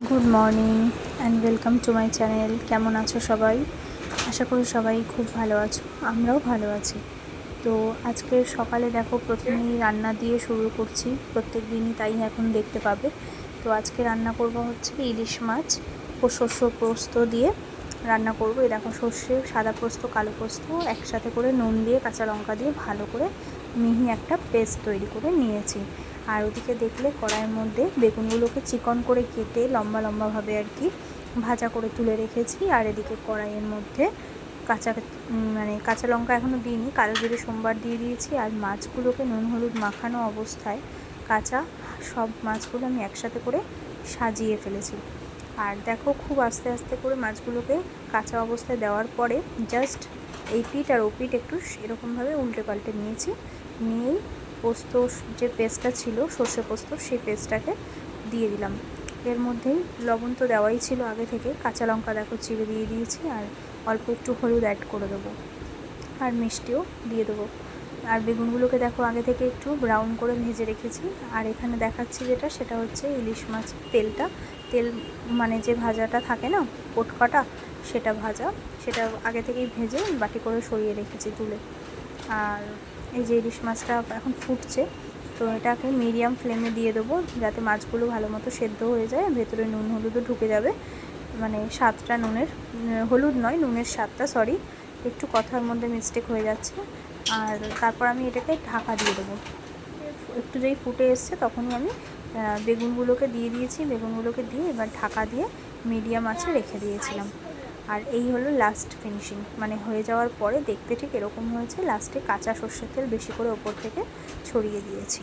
Good morning and welcome to my channel কেমন আছো সবাই? আশা করি সবাই খুব ভালো আছো। আমরাও ভালো আছি। তো আজকে সকালে দেখো প্রথমেই রান্না দিয়ে শুরু করছি। প্রত্যেক দিনই তাই এখন দেখতে পাবে। তো আজকে রান্না করব হচ্ছে ইলিশ মাছ ও শস্য পোস্ত দিয়ে রান্না করব। এই দেখো সর্ষে, সাদা পোস্ত, কালো পোস্ত, একসাথে করে নুন দিয়ে, কাঁচা লঙ্কা দিয়ে ভালো করে মিহি একটা পেস্ট তৈরি করে নিয়েছি। আর ওদিকে দেখলে কড়াইয়ের মধ্যে বেগুনগুলোকে চিকন করে কেটে লম্বা লম্বাভাবে আর কি ভাজা করে তুলে রেখেছি। আর এদিকে কড়াইয়ের মধ্যে কাঁচা মানে কাঁচা লঙ্কা এখনও দিইনি, কালো জিরে সোমবার দিয়ে দিয়েছি। আর মাছগুলোকে নুন হলুদ মাখানো অবস্থায় কাঁচা সব মাছগুলো আমি একসাথে করে সাজিয়ে ফেলেছি। আর দেখো খুব আস্তে আস্তে করে মাছগুলোকে কাঁচা অবস্থায় দেওয়ার পরে জাস্ট এই পিঠ আর ও পিঠ একটু এরকমভাবে উল্টে পাল্টে নিয়েছি। নিয়েই পোস্ত, যে পেস্টটা ছিল, সর্ষে পোস্ত, সেই পেস্টটাকে দিয়ে দিলাম। এর মধ্যেই লবণ তো দেওয়াই ছিল আগে থেকে। কাঁচা লঙ্কা দেখো চিড়ে দিয়ে দিয়েছি আর অল্প একটু হলুদ অ্যাড করে দেবো। আর মিষ্টিও দিয়ে দেবো। আর বেগুনগুলোকে দেখো আগে থেকে একটু ব্রাউন করে ভেজে রেখেছি। আর এখানে দেখাচ্ছি যেটা, সেটা হচ্ছে ইলিশ মাছ তেলটা। তেল মানে যে ভাজাটা থাকে না পোটকাটা সেটা ভাজা। সেটা আগে থেকেই ভেজে বাটি করে সরিয়ে রেখেছি তুলে। আর এই যে ইলিশ মাছটা এখন ফুটছে, তো এটাকে মিডিয়াম ফ্লেমে দিয়ে দেবো যাতে মাছগুলো ভালো মতো সেদ্ধ হয়ে যায় ভেতরে নুন হলুদও ঢুকে যাবে। মানে স্বাদটা নুনের হলুদ নয়, নুনের স্বাদটা সরি একটু কথার মধ্যে মিস্টেক হয়ে যাচ্ছে। আর তারপর আমি এটাকে ঢাকা দিয়ে দেবো। একটু যেই ফুটে এসছে তখনই আমি বেগুনগুলোকে দিয়ে দিয়েছি, বেগুনগুলোকে দিয়ে এবার ঢাকা দিয়ে মিডিয়াম আছে রেখে দিয়েছিলাম। আর এই হলো লাস্ট ফিনিশিং মানে হয়ে যাওয়ার পরে দেখতে ঠিক এরকম হয়েছে লাস্টে কাঁচা সর্ষের তেল বেশি করে ওপর থেকে ছড়িয়ে দিয়েছি।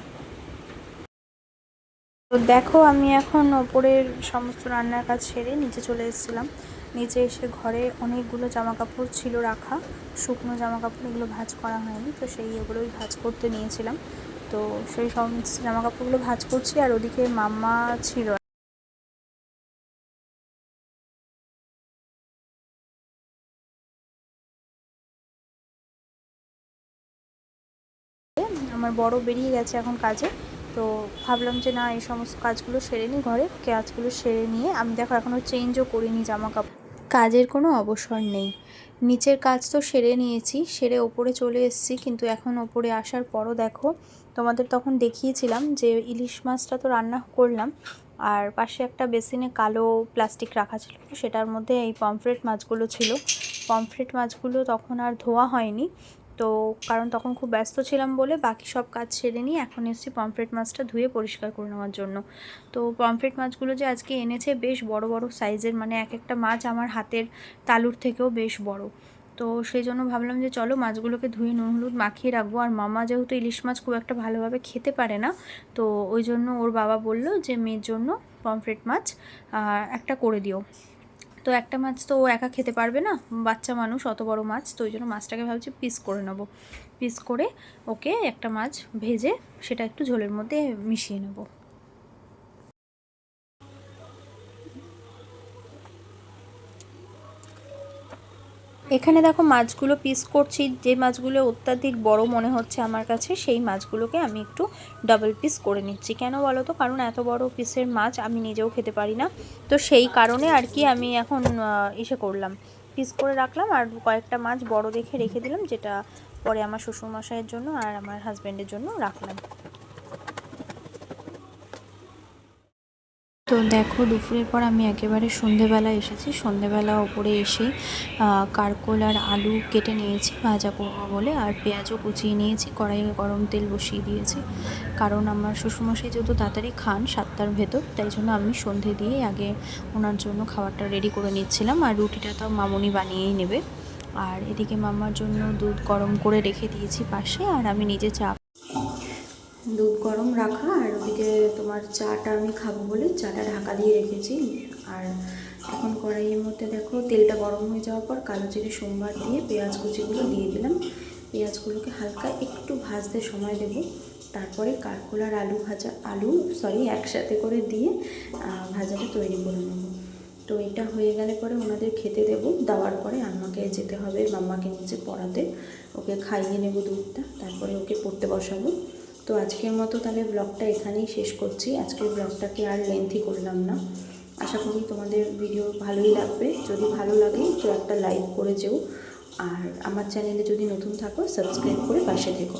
তো দেখো আমি এখন ওপরের সমস্ত রান্নার কাজ সেরে নিচে চলে এসেছিলাম। নিচে এসে ঘরে অনেকগুলো জামা কাপড় ছিল রাখা, শুকনো জামা কাপড় এগুলো ভাঁজ করা হয়নি, তো সেই এগুলোই ভাঁজ করতে নিয়েছিলাম। তো সেই সমস্ত জামা কাপড়গুলো ভাঁজ করছি আর ওদিকে মাম্মা ছিল আমার বড় বেরিয়ে গেছে এখন কাজে। তো ভাবলাম যে না, এই সমস্ত কাজগুলো সেরে নিই ঘরে। কাজগুলো সেরে নিয়ে আমি দেখো এখনও চেঞ্জও করিনি জামা কাপড় কাজের কোনো অবসর নেই। নিচের কাজ তো সেরে নিয়েছি, সেরে ওপরে চলে এসেছি, কিন্তু এখন ওপরে আসার পরও দেখো, তোমাদের তখন দেখিয়েছিলাম যে ইলিশ মাছটা তো রান্না করলাম, আর পাশে একটা বেসিনে কালো প্লাস্টিক রাখা ছিল, সেটার মধ্যে এই পমফ্রেট মাছগুলো ছিল। পমফ্রেট মাছগুলো তখন আর ধোয়া হয়নি। তো কারণ তখন খুব ব্যস্ত ছিলাম বলে বাকি সব কাজ সেরে নিয়ে এখন এসেছি পমফ্রেট মাছটা ধুয়ে পরিষ্কার করে নেওয়ার জন্য। তো পমফ্রেট মাছগুলো যে আজকে এনেছে বেশ বড় বড় সাইজের মানে এক একটা মাছ আমার হাতের তালুর থেকেও বেশ বড়। তো সেই জন্য ভাবলাম যে চলো মাছগুলোকে ধুয়ে নুন, হলুদ মাখিয়ে রাখব। আর মামা যেহেতু ইলিশ মাছ খুব একটা ভালোভাবে খেতে পারে না, তো ওই জন্য ওর বাবা বলল যে মেয়ের জন্য পমফ্রেট মাছ একটা করে দিও। তো একটা মাছ তো ও একা খেতে পারবে না, বাচ্চা মানুষ, অত বড় মাছ, তো ওই জন্য মাছটাকে ভাবছি পিস করে নেব। পিস করে ওকে একটা মাছ ভেজে সেটা একটু ঝোলের মধ্যে মিশিয়ে নেব। এখানে দেখো মাছগুলো পিস করছি। যে মাছগুলো অত্যাধিক বড় মনে হচ্ছে আমার কাছে, সেই মাছগুলোকে আমি একটু ডাবল পিস করে নিচ্ছি। কেন বলো তো? কারণ এত বড় পিসের মাছ আমি নিজেও খেতে পারি না। তো সেই কারণে আর কি আমি এখন ইসে করলাম। পিস করে রাখলাম আর কয়েকটা মাছ বড় দেখে রেখে দিলাম, যেটা পরে আমার শ্বশুরমশাইয়ের জন্য আর আমার হাজব্যান্ডের জন্য রাখলাম। তো দেখো, দুপুরের পর আমি একেবারে সন্ধেবেলা এসেছি। সন্ধেবেলা ওপরে এসে কারকোল আর আলু কেটে নিয়েছি, ভাজা করব বলে, আর পেঁয়াজও কুচিয়ে নিয়েছি, কড়াইয়ে গরম তেল বসিয়ে দিয়েছি। কারণ আমার শ্বশুরমশাই যেহেতু তাড়াতাড়ি খান সাতটার ভেতর, তাই জন্য আমি সন্ধে দিয়ে আগে ওনার জন্য খাবারটা রেডি করে নিচ্ছিলাম, আর রুটিটা তো মামুনি বানিয়েই নেবে। আর এদিকে মামার জন্য দুধ গরম করে রেখে দিয়েছি পাশে, আর আমি নিজে চা দুধ গরম রাখা আর ওদিকে তোমার চাটা আমি খাব বলে চাটা ঢাকা দিয়ে রেখেছি। আর এখন কড়াইয়ের মধ্যে দেখো তেলটা গরম হয়ে যাওয়ার পর কালো জিরে, সোমবার দিয়ে পেঁয়াজ কুচিগুলো দিয়ে দিলাম। পেঁয়াজগুলোকে হালকা একটু ভাজতে সময় দেব। তারপরে কারকোলার আলু ভাজা, আলু সরি একসাথে করে দিয়ে ভাজাটা তৈরি করে নেব। তো এটা হয়ে গেলে পরে ওনাদের খেতে দেব। দেওয়ার পরে আমাকে যেতে হবে, মাম্মাকে নিচে পড়াতে। ওকে খাইয়ে নেব দুধটা, তারপরে ওকে পড়তে বসাবো। তো আজকের মতো তাহলে ব্লগটা এখানেই শেষ করছি। আজকের ব্লগটাকে আর লেন্থি করলাম না। আশা করি তোমাদের ভিডিও ভালোই লাগবে। যদি ভালো লাগে, তো একটা লাইক করে যেও। আর আমার চ্যানেলে যদি নতুন থাকো সাবস্ক্রাইব করে পাশে থেকো।